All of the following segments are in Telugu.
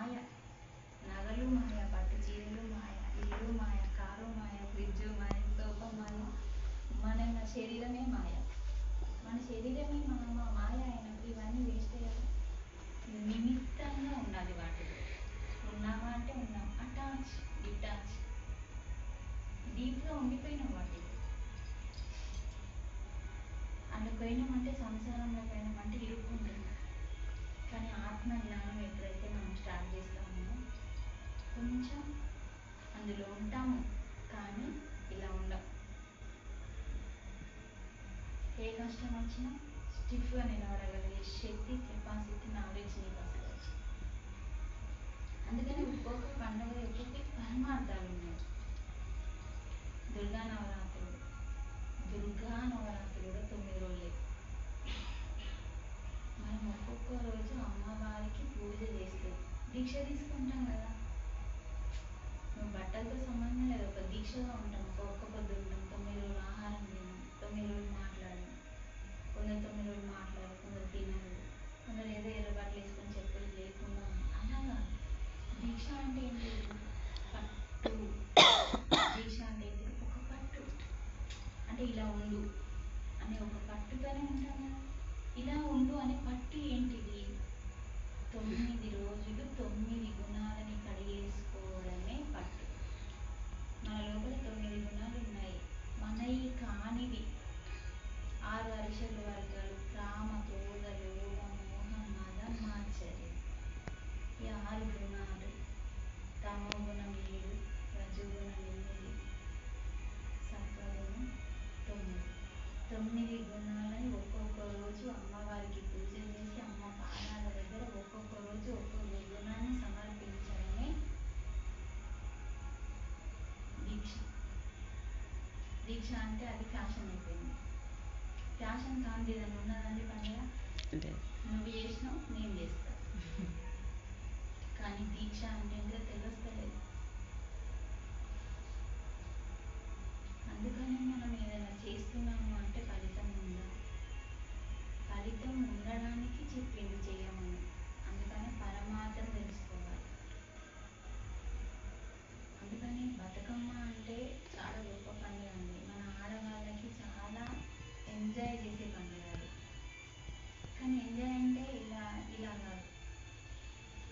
మాయ నగలు మాయ పట్టు చీరలు మాయ ఇల్లు మాయ కారు మాయ ఫ్రిడ్జ్ మాయ సోఫా మాయ మన శరీరమే మాయ. మన శరీరమే మన మా- మాయ అయినప్పుడు ఇవన్నీ వేస్ట్ కదా నిమిత్తంగా ఉండాలి వాటిలో. ఉన్నామా అంటే ఉన్నాం. అటాచ్ డిటాచ్ డీప్గా ఉండిపోయినాం వాటికి అందుకైనా పోయినామంటే సంసారంలో పోయినామంటే ఇరుక్కుంటున్నాం. కానీ ఆత్మ జ్ఞానం ఎప్పుడైతే మనం స్టార్ట్ చేస్తామో కొంచెం అందులో ఉంటాము కానీ ఇలా ఉండం ఏ కష్టం వచ్చినా స్టిఫ్గా నిలబడగలిగే శక్తి కెపాసిటీ నాలెడ్జ్ నీకు వస్తుంది అందుకని ఒక్కొక్క పండుగ ఒక్కొక్క పరమార్థాలు ఉన్నాయి. దుర్గా నవరాత్రులు దుర్గా నవరాత్రులు కూడా తొమ్మిది ఒక్కొక్క రోజు అమ్మవారికి పూజ చేస్తూ దీక్ష తీసుకుంటాం కదా. నువ్వు బట్టలతో సంబంధం లేదు ఒక దీక్షగా ఉంటాం ఒక ఒక్క పొద్దు ఉంటాం. తొమ్మిది రోజులు ఆహారం తినం తొమ్మిది రోజులు మాట్లాడడం కొందరు తొమ్మిది రోజులు మాట్లాడరు కొందరు తినరు కొందరు ఏదో ఎర్ర బట్టలు వేసుకొని చెప్పులు లేకుండా అలాగా దీక్ష అంటే ఏంటి? పట్టు. దీక్ష అంటే ఏంటి? ఒక పట్టు. అంటే ఇలా ఉండు అనే ఒక పట్టుతోనే ఉంటాం కదా. ఇలా ఉండు అనే దీక్ష అంటే అది ఫ్యాషన్ అయిపోయింది. ఫ్యాషన్ కాంతి ఏదైనా ఉన్నదండి పండుగ నువ్వు చేసినావు నేను చేస్తా కానీ దీక్ష అంటే ఏంటో తెలుస్తలేదు అందుకని మనం ఏదైనా చేస్తున్నాము అంటే ఫలితం ఉందా ఫలితం ఉండడానికి చెప్పింది చేయమని అందుకని పరమార్థం తెలుసుకోవాలి అందుకని బతుకమ్మ అంటే చాలా గొప్ప పండుగ అండి మన ఆడవాళ్ళకి చాలా ఎంజాయ్ చేసే పండుగ కానీ ఎంజాయ్ అంటే ఇలా ఇలా కాదు.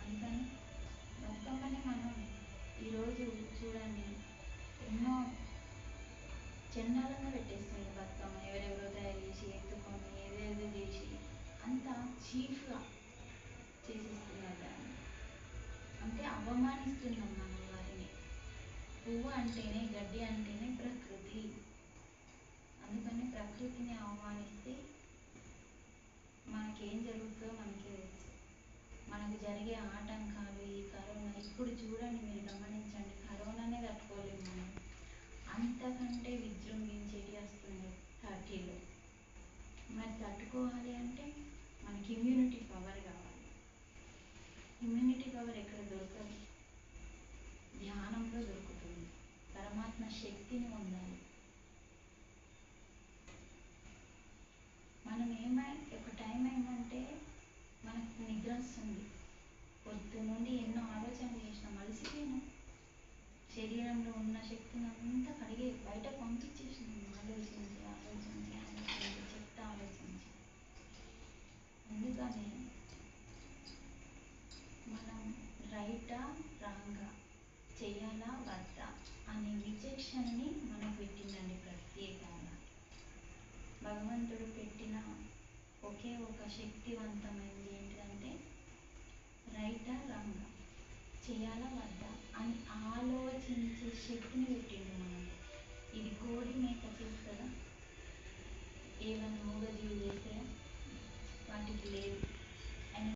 అందుకని బతుకమ్మని మనం ఈరోజు చూడండి ఎన్నో చండాలంగా పెట్టేస్తుంది బతుకమ్మ. ఎవరెవరో తయారు చేసి ఎత్తుకొని ఏదేదో చేసి అంతా చీఫ్గా చేసేస్తున్నారు దాన్ని. అంటే అవమానిస్తున్నాం మనం వారిని. పువ్వు అంటేనే గడ్డి అంటేనే ప్రకృతి. అందుకని ప్రకృతిని అవమానిస్తే మనకేం జరుగుతుందో మనకే తెలుసు. మనకు జరిగే ఆటంకాలు ఈ కరోనా ఇప్పుడు చూడండి మీరు గమనించండి కరోనానే తట్టుకోలేము మనం. అంతకంటే విజృంభించేటి వస్తుంది థర్టీలో. మరి తట్టుకోవాలి అంటే మనకి ఇమ్యూనిటీ పవర్ కావాలి. ఇమ్యూనిటీ పవర్ ఎక్కడ దొరకదు? ధ్యానంలో దొరుకుతుంది. పరమాత్మ శక్తిని పొందాలి. మనం ఏమై ఒక టైం ఏంటంటే మనకు నిద్ర వస్తుంది. పొద్దు నుండి ఎన్నో ఆలోచనలు చేసినాం అలసిపోయినాం. శరీరంలో ఉన్న శక్తిని అంతా కడిగి బయట పంపించేసినాం. ఆలోచించి ఆలోచించి ఆలోచించి చెప్తా ఆలోచించి. అందుకని మనం రైటా రాంగా చేయాలా వద్దా అనే విచక్షణని భగవంతుడు పెట్టిన ఒకే ఒక శక్తివంతమైనది ఏంటంటే రైటా రాంగా. చేయాలా వద్దా అని ఆలోచించే శక్తిని పెట్టిండు